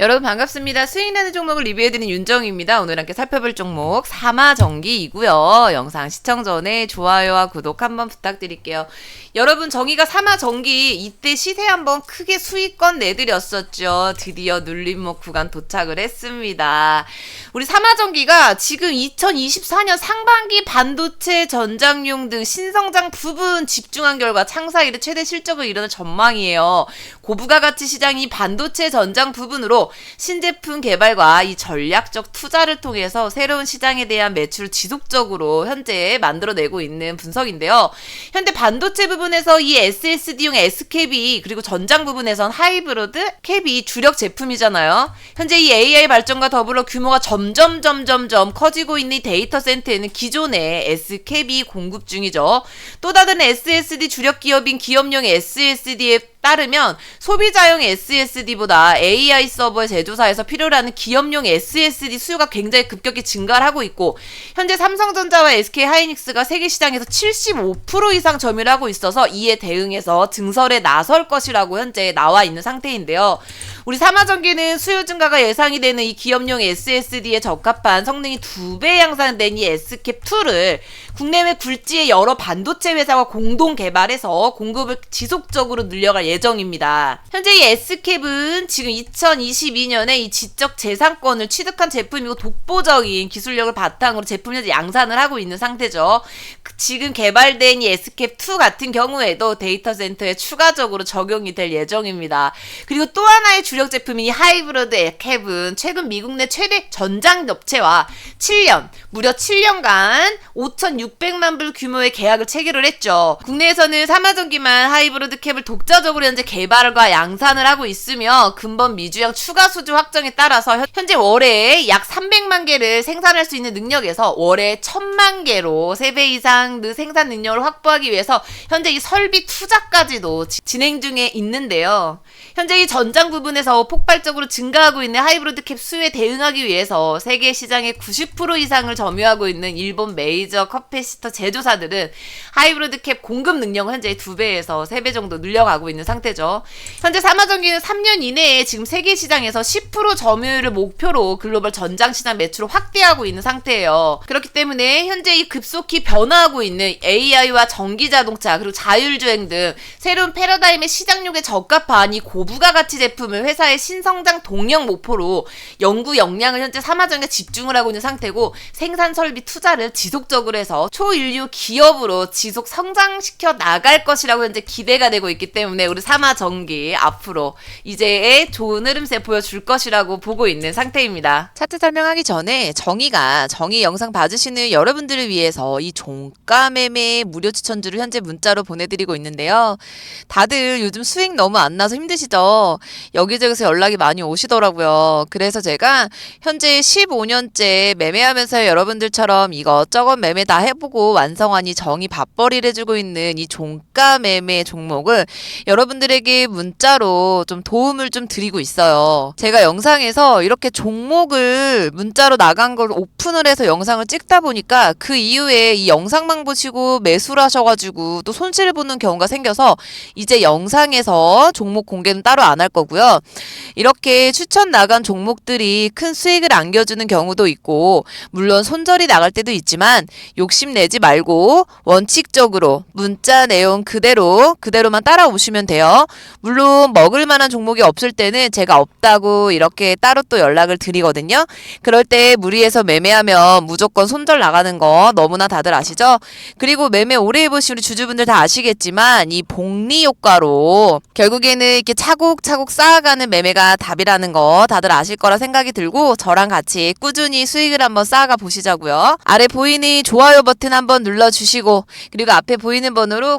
여러분 반갑습니다. 수익나는 종목을 리뷰해드리는 윤정입니다. 오늘 함께 살펴볼 종목 사마전기이고요. 영상 시청 전에 좋아요와 구독 한번 부탁드릴게요. 여러분 정의가 사마전기 이때 시세 한번 크게 수익권 내드렸었죠. 드디어 눌림목 구간 도착을 했습니다. 우리 사마전기가 지금 2024년 상반기 반도체 전장용 등 신성장 부분 집중한 결과 창사 이래 최대 실적을 이루는 전망이에요. 고부가 가치 시장이 반도체 전장 부분으로 신제품 개발과 이 전략적 투자를 통해서 새로운 시장에 대한 매출을 지속적으로 현재 만들어내고 있는 분석인데요. 현대 반도체 부분에서 이 SSD용 S캡이 그리고 전장 부분에선 하이브리드 캡이 주력 제품이잖아요. 현재 이 AI 발전과 더불어 규모가 점점 점점점 커지고 있는 이 데이터 센터에는 기존의 S캡이 공급 중이죠. 또 다른 SSD 주력 기업인 기업용 SSD에 따르면 소비자용 SSD보다 AI 서버 제조사에서 필요로 하는 기업용 SSD 수요가 굉장히 급격히 증가를 하고 있고 현재 삼성전자와 SK 하이닉스가 세계 시장에서 75% 이상 점유를 하고 있어서 이에 대응해서 증설에 나설 것이라고 현재 나와 있는 상태인데요. 우리 삼화전기는 수요 증가가 예상이 되는 이 기업용 SSD에 적합한 성능이 두 배 향상된 이 S캡2를 국내외 굴지의 여러 반도체 회사와 공동 개발해서 공급을 지속적으로 늘려갈 예정입니다. 현재 이 S캡은 지금 2022년에 이 지적 재산권을 취득한 제품이고 독보적인 기술력을 바탕으로 제품 현재 양산을 하고 있는 상태죠. 그 지금 개발된 이 S캡 2 같은 경우에도 데이터 센터에 추가적으로 적용이 될 예정입니다. 그리고 또 하나의 주력 제품인 이 하이브리드 캡은 최근 미국 내 최대 전장 업체와 7년, 무려 7년간 5,600만 불 규모의 계약을 체결을 했죠. 국내에서는 사마전기만 하이브리드 캡을 독자적으로 현재 개발과 양산을 하고 있으며 근본 미주양 추가 수주 확정에 따라서 현- 현재 월에 약 300만 개를 생산할 수 있는 능력에서 월에 1000만 개로 3배 이상 의 생산 능력을 확보하기 위해서 현재 이 설비 투자까지도 지- 진행 중에 있는데요. 현재 이 전장 부분에서 폭발적으로 증가하고 있는 하이브리드 캡 수요에 대응하기 위해서 세계 시장의 90% 이상을 점유하고 있는 일본 메이저 커피시터 제조사들은 하이브리드 캡 공급 능력을 현재 2배에서 3배 정도 늘려가고 있는 상태죠. 현재 사마전기는 3년 이내에 지금 세계 시장에서 10% 점유율을 목표로 글로벌 전장 시장 매출을 확대하고 있는 상태예요. 그렇기 때문에 현재 이 급속히 변화하고 있는 AI와 전기 자동차 그리고 자율주행 등 새로운 패러다임의 시장력에 적합한 이 고부가 가치 제품을 회사의 신성장 동력 목표로 연구 역량을 현재 사마전에 집중을 하고 있는 상태고 생산 설비 투자를 지속적으로 해서 초인류 기업으로 지속 성장시켜 나갈 것이라고 현재 기대가 되고 있기 때문에 우리 사마전기 앞으로 이제 좋은 흐름세 보여줄 것이라고 보고 있는 상태입니다. 차트 설명하기 전에 정의가 정의 영상 봐주시는 여러분들을 위해서 이 종가 매매 무료 추천주를 현재 문자로 보내드리고 있는데요. 다들 요즘 수익 너무 안 나서 힘드시죠? 여기저기서 연락이 많이 오시더라고요. 그래서 제가 현재 15년째 매매하면서 여러분들처럼 이것저것 매매 다 해보고 완성한 이 정의 밥벌이를 해주고 있는 이 종가 매매 종목을 여러분 들에게 문자로 좀 도움을 좀 드리고 있어요. 제가 영상에서 이렇게 종목을 문자로 나간 걸 오픈을 해서 영상을 찍다 보니까 그 이후에 이 영상만 보시고 매수를 하셔가지고 또 손실을 보는 경우가 생겨서 이제 영상에서 종목 공개는 따로 안 할 거고요. 이렇게 추천 나간 종목들이 큰 수익을 안겨주는 경우도 있고, 물론 손절이 나갈 때도 있지만, 욕심내지 말고, 원칙적으로 문자 내용 그대로, 그대로만 따라오시면 돼요. 물론, 먹을 만한 종목이 없을 때는 제가 없다고 이렇게 따로 또 연락을 드리거든요. 그럴 때 무리해서 매매하면 무조건 손절 나가는 거 너무나 다들 아시죠? 그리고 매매 오래 해보신 우리 주주분들 다 아시겠지만, 이 복리 효과로 결국에는 이렇게 차곡차곡 쌓아가는 매매가 답이라는 거 다들 아실 거라 생각이 들고 저랑 같이 꾸준히 수익을 한번 쌓아가 보시자고요. 아래 보이는 좋아요 버튼 한번 눌러주시고 그리고 앞에 보이는 번호로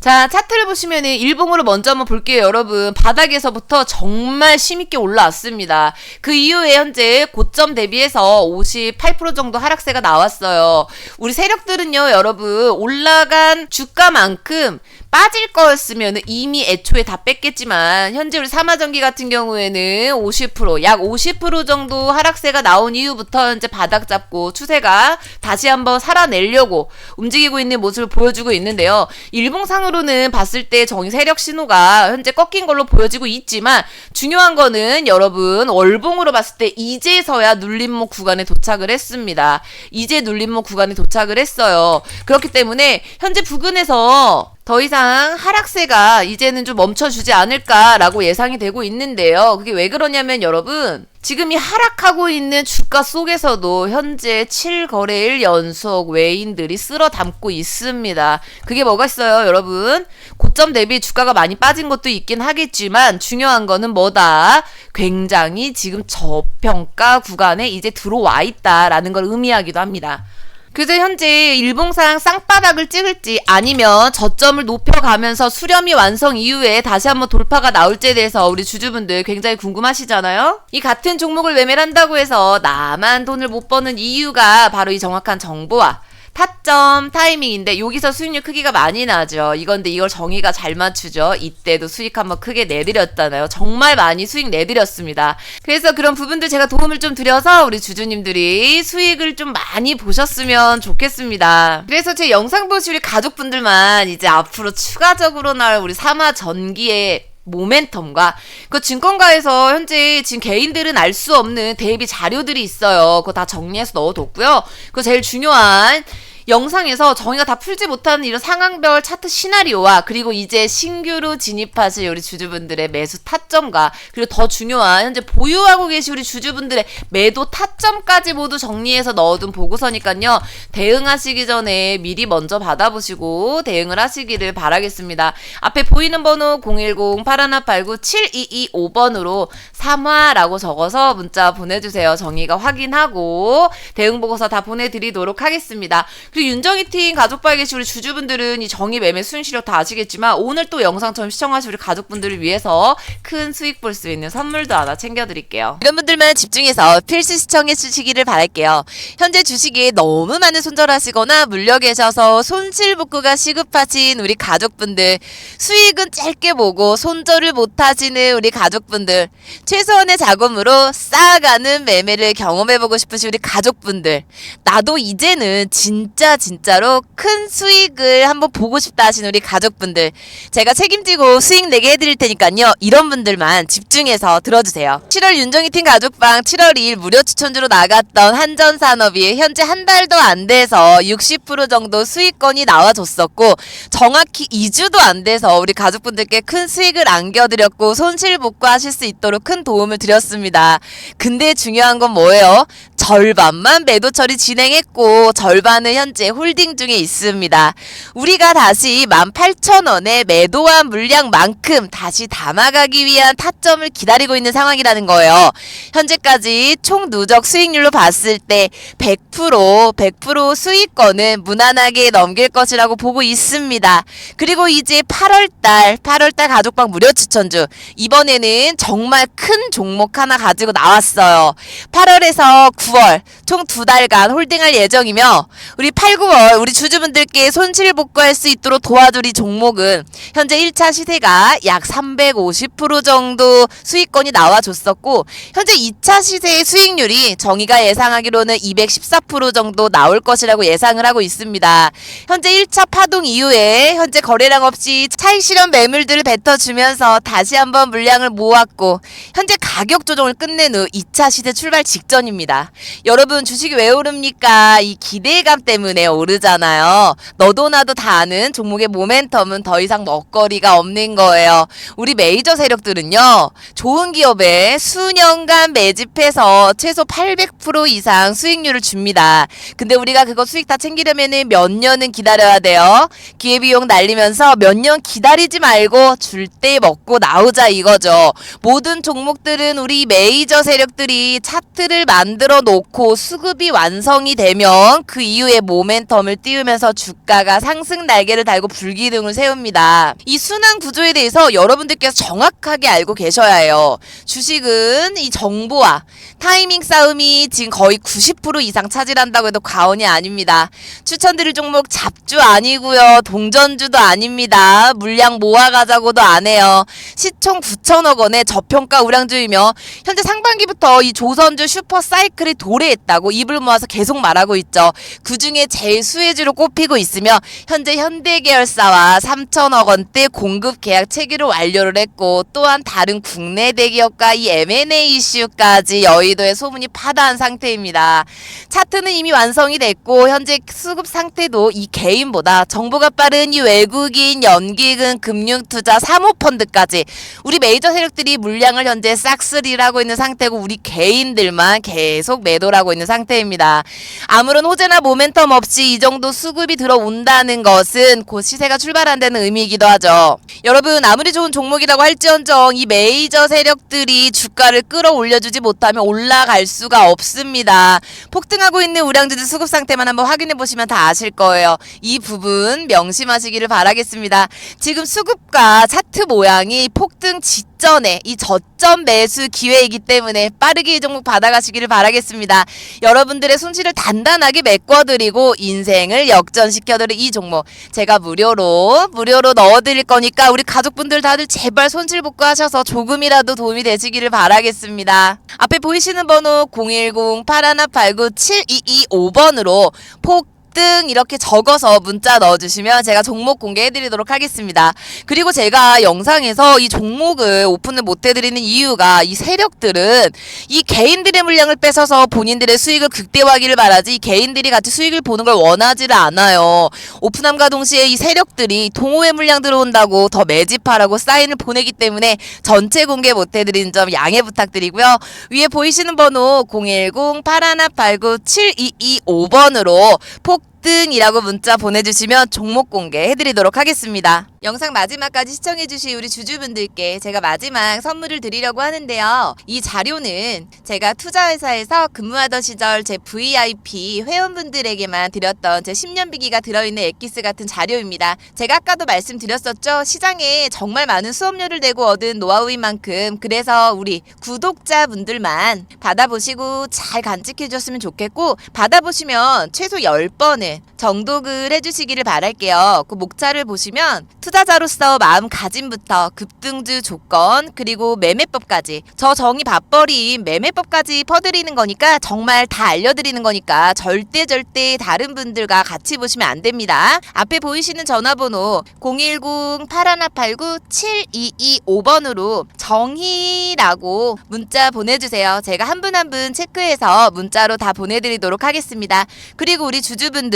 자, 차트를 보시면은 일봉으로 먼저 한번 볼게요, 여러분. 바닥에서부터 정말 힘있게 올라왔습니다. 그 이후에 현재 고점 대비해서 58% 정도 하락세가 나왔어요. 우리 세력들은요, 여러분, 올라간 주가만큼 빠질 거였으면 이미 애초에 다 뺐겠지만 현재 우리 사마전기 같은 경우에는 50%, 약 50% 정도 하락세가 나온 이후부터 현재 바닥 잡고 추세가 다시 한번 살아내려고 움직이고 있는 모습을 보여주고 있는데요. 일봉상으로는 봤을 때 정의 세력 신호가 현재 꺾인 걸로 보여지고 있지만 중요한 거는 여러분 월봉으로 봤을 때 이제서야 눌림목 구간에 도착을 했습니다. 이제 눌림목 구간에 도착을 했어요. 그렇기 때문에 현재 부근에서 더 이상 하락세가 이제는 좀 멈춰주지 않을까라고 예상이 되고 있는데요. 그게 왜 그러냐면 여러분, 지금 이 하락하고 있는 주가 속에서도 현재 7거래일 연속 외인들이 쓸어 담고 있습니다. 그게 뭐가 있어요, 여러분? 고점 대비 주가가 많이 빠진 것도 있긴 하겠지만 중요한 거는 뭐다? 굉장히 지금 저평가 구간에 이제 들어와 있다라는 걸 의미하기도 합니다. 그래서 현재 일봉상 쌍바닥을 찍을지 아니면 저점을 높여가면서 수렴이 완성 이후에 다시 한번 돌파가 나올지에 대해서 우리 주주분들 굉장히 궁금하시잖아요? 이 같은 종목을 매매를 한다고 해서 나만 돈을 못 버는 이유가 바로 이 정확한 정보와 타점 타이밍인데 여기서 수익률 크기가 많이 나죠. 이건데 이걸 정의가 잘 맞추죠. 이때도 수익 한번 크게 내드렸잖아요. 정말 많이 수익 내드렸습니다. 그래서 그런 부분들 제가 도움을 좀 드려서 우리 주주님들이 수익을 좀 많이 보셨으면 좋겠습니다. 그래서 제 영상 보실 우리 가족분들만 이제 앞으로 추가적으로 나올 우리 삼화 전기에 모멘텀과 그 증권가에서 현재 지금 개인들은 알 수 없는 대비 자료들이 있어요. 그거 다 정리해서 넣어뒀고요. 그 제일 중요한 영상에서 저희가 다 풀지 못하는 이런 상황별 차트 시나리오와 그리고 이제 신규로 진입하실 우리 주주분들의 매수 타점과 그리고 더 중요한 현재 보유하고 계신 우리 주주분들의 매도 타점까지 모두 정리해서 넣어둔 보고서니까요. 대응하시기 전에 미리 먼저 받아보시고 대응을 하시기를 바라겠습니다. 앞에 보이는 번호 010-8189-7225번으로 3화라고 적어서 문자 보내주세요. 정의가 확인하고 대응 보고서 다 보내드리도록 하겠습니다. 그리고 윤정희 팀 가족바에 계신 우리 주주분들은 이 정의 매매 순실력 다 아시겠지만 오늘 또 영상처럼 시청하신 우리 가족분들을 위해서 큰 수익 볼 수 있는 선물도 하나 챙겨드릴게요. 이런 분들만 집중해서 필수 시청해 주시기를 바랄게요. 현재 주식에 너무 많은 손절하시거나 물려 계셔서 손실 복구가 시급하신 우리 가족분들, 수익은 짧게 보고 손절을 못 하시는 우리 가족분들, 최소한의 자금으로 쌓아가는 매매를 경험해보고 싶으신 우리 가족분들, 나도 이제는 진짜 진짜로 큰 수익을 한번 보고 싶다 하시는 우리 가족분들, 제가 책임지고 수익 내게 해드릴 테니까요. 이런 분들만 집중해서 들어주세요. 7월 윤정희 팀 가족방 7월 2일 무료 추천주로 나갔던 한전산업이 현재 한 달도 안 돼서 60% 정도 수익권이 나와줬었고 정확히 2주도 안 돼서 우리 가족분들께 큰 수익을 안겨드렸고 손실 복구하실 수 있도록 큰 도움을 드렸습니다. 근데 중요한 건 뭐예요? 절반만 매도 처리 진행했고 절반은 현재 홀딩 중에 있습니다. 우리가 다시 18,000원에 매도한 물량만큼 다시 담아가기 위한 타점을 기다리고 있는 상황이라는 거예요. 현재까지 총 누적 수익률로 봤을 때 100% 100% 수익권은 무난하게 넘길 것이라고 보고 있습니다. 그리고 이제 8월달 8월달 가족방 무료 추천주 이번에는 정말 큰 종목 하나 가지고 나왔어요. 8월에서 9월 총 두 달간 홀딩할 예정이며 우리 8, 9월 우리 주주분들께 손실 복구할 수 있도록 도와줄 이 종목은 현재 1차 시세가 약 350% 정도 수익권이 나와줬었고 현재 2차 시세의 수익률이 정의가 예상하기로는 214% 정도 나올 것이라고 예상을 하고 있습니다. 현재 1차 파동 이후에 현재 거래량 없이 차익 실현 매물들을 뱉어주면서 다시 한번 물량을 모았고 현재 가격 조정을 끝낸 후 2차 시세 출발 직전입니다. 여러분 주식이 왜 오릅니까? 이 기대감 때문에 오르잖아요. 너도 나도 다 아는 종목의 모멘텀은 더 이상 먹거리가 없는 거예요. 우리 메이저 세력들은요. 좋은 기업에 수년간 매집해서 최소 800% 이상 수익률을 줍니다. 근데 우리가 그거 수익 다 챙기려면은 몇 년은 기다려야 돼요. 기회비용 날리면서 몇 년 기다리지 말고 줄 때 먹고 나오자 이거죠. 모든 종목들은 우리 메이저 세력들이 차트를 만들어 놓고 수급이 완성이 되면 그 이후에 뭐 모멘텀을 띄우면서 주가가 상승 날개를 달고 불기둥을 세웁니다. 이 순환 구조에 대해서 여러분들께서 정확하게 알고 계셔야 해요. 주식은 이 정보와 타이밍 싸움이 지금 거의 90% 이상 차지한다고 해도 과언이 아닙니다. 추천드릴 종목 잡주 아니고요. 동전주도 아닙니다. 물량 모아가자고도 안 해요. 시총 9천억 원의 저평가 우량주이며 현재 상반기부터 이 조선주 슈퍼 사이클이 도래했다고 입을 모아서 계속 말하고 있죠. 그 중에 제일 수혜주로 꼽히고 있으며 현재 현대계열사와 3천억 원대 공급 계약 체결을 완료를 했고 또한 다른 국내 대기업과 이 M&A 이슈까지 여의도에 소문이 파다한 상태입니다. 차트는 이미 완성이 됐고 현재 수급 상태도 이 개인보다 정보가 빠른 이 외국인 연기금 금융투자 사모펀드까지 우리 메이저 세력들이 물량을 현재 싹쓸이라고 있는 상태고 우리 개인들만 계속 매도를 하고 있는 상태입니다. 아무런 호재나 모멘텀 없이 이 정도 수급이 들어온다는 것은 곧 시세가 출발한다는 의미이기도 하죠. 여러분 아무리 좋은 종목이라고 할지언정 이 메이저 세력들이 주가를 끌어올려주지 못하면 올라갈 수가 없습니다. 폭등하고 있는 우량주들 수급 상태만 한번 확인해 보시면 다 아실 거예요. 이 부분 명심하시기를 바라겠습니다. 지금 수급과 차트 모양이 폭등 직전에 이 저점 매수 기회이기 때문에 빠르게 이 종목 받아가시기를 바라겠습니다. 여러분들의 손실을 단단하게 메꿔드리고 인생을 역전시켜드릴 이 종목 제가 무료로 무료로 넣어드릴 거니까 우리 가족분들 다들 제발 손실 복구 하셔서 조금이라도 도움이 되시기를 바라겠습니다. 앞에 보이시는 번호 010-8189-7225번으로 폭 등 이렇게 적어서 문자 넣어주시면 제가 종목 공개해드리도록 하겠습니다. 그리고 제가 영상에서 이 종목을 오픈을 못해드리는 이유가 이 세력들은 이 개인들의 물량을 뺏어서 본인들의 수익을 극대화하기를 바라지 이 개인들이 같이 수익을 보는 걸 원하지를 않아요. 오픈함과 동시에 이 세력들이 동호회 물량 들어온다고 더 매집하라고 사인을 보내기 때문에 전체 공개 못해드리는 점 양해 부탁드리고요. 위에 보이시는 번호 010-8189-7225번으로 폭 등이라고 문자 보내주시면 종목 공개해드리도록 하겠습니다. 영상 마지막까지 시청해주신 우리 주주분들께 제가 마지막 선물을 드리려고 하는데요. 이 자료는 제가 투자회사에서 근무하던 시절 제 VIP 회원분들에게만 드렸던 제 10년 비기가 들어있는 엑기스 같은 자료입니다. 제가 아까도 말씀드렸었죠. 시장에 정말 많은 수업료를 내고 얻은 노하우인 만큼 그래서 우리 구독자분들만 받아보시고 잘 간직해줬으면 좋겠고 받아보시면 최소 10번은 정독을 해주시기를 바랄게요. 그 목차를 보시면 투자자로서 마음가짐부터 급등주 조건 그리고 매매법까지 저 정이 밥벌이인 매매법까지 퍼드리는 거니까 정말 다 알려드리는 거니까 절대 절대 다른 분들과 같이 보시면 안 됩니다. 앞에 보이시는 전화번호 010-8189-7225번으로 정희라고 문자 보내주세요. 제가 한 분 한 분 체크해서 문자로 다 보내드리도록 하겠습니다. 그리고 우리 주주분들